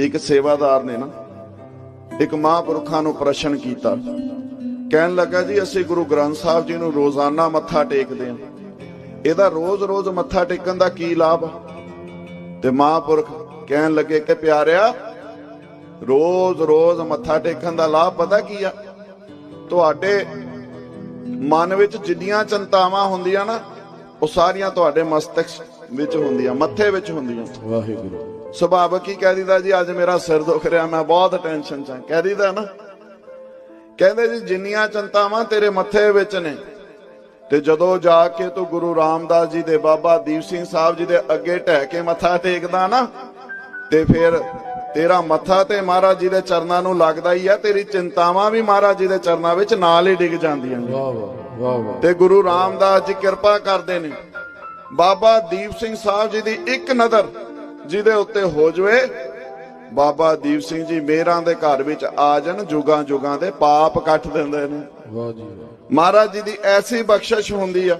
ਇੱਕ ਸੇਵਾਦਾਰ ਨੇ ਨਾ, ਇੱਕ ਮਹਾਂਪੁਰਖਾਂ ਨੂੰ ਪ੍ਰਸ਼ਨ ਕੀਤਾ। ਕਹਿਣ ਲੱਗਾ, ਜੀ, ਅਸੀਂ ਗੁਰੂ ਗ੍ਰੰਥ ਸਾਹਿਬ ਜੀ ਨੂੰ ਰੋਜ਼ਾਨਾ ਮੱਥਾ ਟੇਕਦੇ ਹਾਂ। ਇਹਦਾ ਰੋਜ਼-ਰੋਜ਼ ਮੱਥਾ ਟੇਕਣ ਦਾ ਕੀ ਲਾਭ ਤੇ ਮਹਾਂਪੁਰਖ ਕਹਿਣ ਲੱਗੇ ਕਿ, ਪਿਆਰਿਆ, ਰੋਜ਼-ਰੋਜ਼ ਮੱਥਾ ਟੇਕਣ ਦਾ ਲਾਭ ਪਤਾ ਕੀ ਆ? ਤੁਹਾਡੇ ਮਨ ਵਿੱਚ ਜਿੰਨੀਆਂ ਚਿੰਤਾਵਾਂ ਹੁੰਦੀਆਂ ਨਾ, ਉਹ ਸਾਰੀਆਂ ਤੁਹਾਡੇ ਮਸਤਕ ਵਿੱਚ ਹੁੰਦੀਆਂ ਮੱਥੇ ਵਿੱਚ ਹੁੰਦੀਆਂ। ਵਾਹਿਗੁਰੂ। ਸੁਭਾਵਕ ਹੀ ਕਹਿ ਦਿੰਦਾ ਜੀ ਅੱਜ ਮੇਰਾ ਸਿਰ ਦੁਖ ਰਿਹਾ ਮੈਂ ਬਹੁਤ ਟੈਨਸ਼ਨ ਚ ਹਾਂ। ਕਹਿ ਦਿੰਦਾ ਨਾ। ਕਹਿੰਦੇ ਜੀ ਜਿੰਨੀਆਂ ਚਿੰਤਾਵਾਂ ਤੇਰੇ ਮੱਥੇ ਵਿੱਚ ਨੇ ਤੇ ਜਦੋਂ ਜਾ ਕੇ ਤੂੰ ਗੁਰੂ ਰਾਮਦਾਸ ਜੀ ਦੇ ਬਾਬਾ ਦੀਪ ਸਿੰਘ ਸਾਹਿਬ ਜੀ ਦੇ ਅੱਗੇ ਢਹਿ ਕੇ ਮੱਥਾ ਟੇਕਦਾ ਨਾ ਤੇ ਫਿਰ ਤੇਰਾ ਮੱਥਾ ਤੇ ਮਹਾਰਾਜ ਜੀ ਦੇ ਚਰਨਾਂ ਨੂੰ ਲੱਗਦਾ ਹੀ ਆ ਤੇਰੀ ਚਿੰਤਾਵਾਂ ਵੀ ਮਹਾਰਾਜ ਜੀ ਦੇ ਚਰਨਾਂ ਵਿੱਚ ਨਾਲ ਹੀ ਡਿੱਗ ਜਾਂਦੀਆਂ ਨੇ। ਵਾਹ ਵਾਹ ਵਾਹ ਵਾਹ। ਤੇ ਗੁਰੂ ਰਾਮਦਾਸ ਜੀ ਕਿਰਪਾ ਕਰਦੇ ਨੇ। ਬਾਬਾ ਦੀਪ ਸਿੰਘ ਸਾਹਿਬ ਜੀ ਦੀ ਇੱਕ ਨਜ਼ਰ ਜਿਹਦੇ ਉੱਤੇ ਹੋ ਜਵੇ ਬਾਬਾ ਦੀਪ ਸਿੰਘ ਜੀ ਮੇਰਾਂ ਦੇ ਘਰ ਵਿੱਚ ਆ ਜਾਣ ਜੁਗਾਂ ਜੁਗਾਂ ਦੇ ਪਾਪ ਕੱਟ ਦਿੰਦੇ ਨੇ। ਵਾਹ ਜੀ ਵਾਹ। ਮਹਾਰਾਜ ਜੀ ਦੀ ਐਸੀ ਬਖਸ਼ਿਸ਼ ਹੁੰਦੀ ਆ।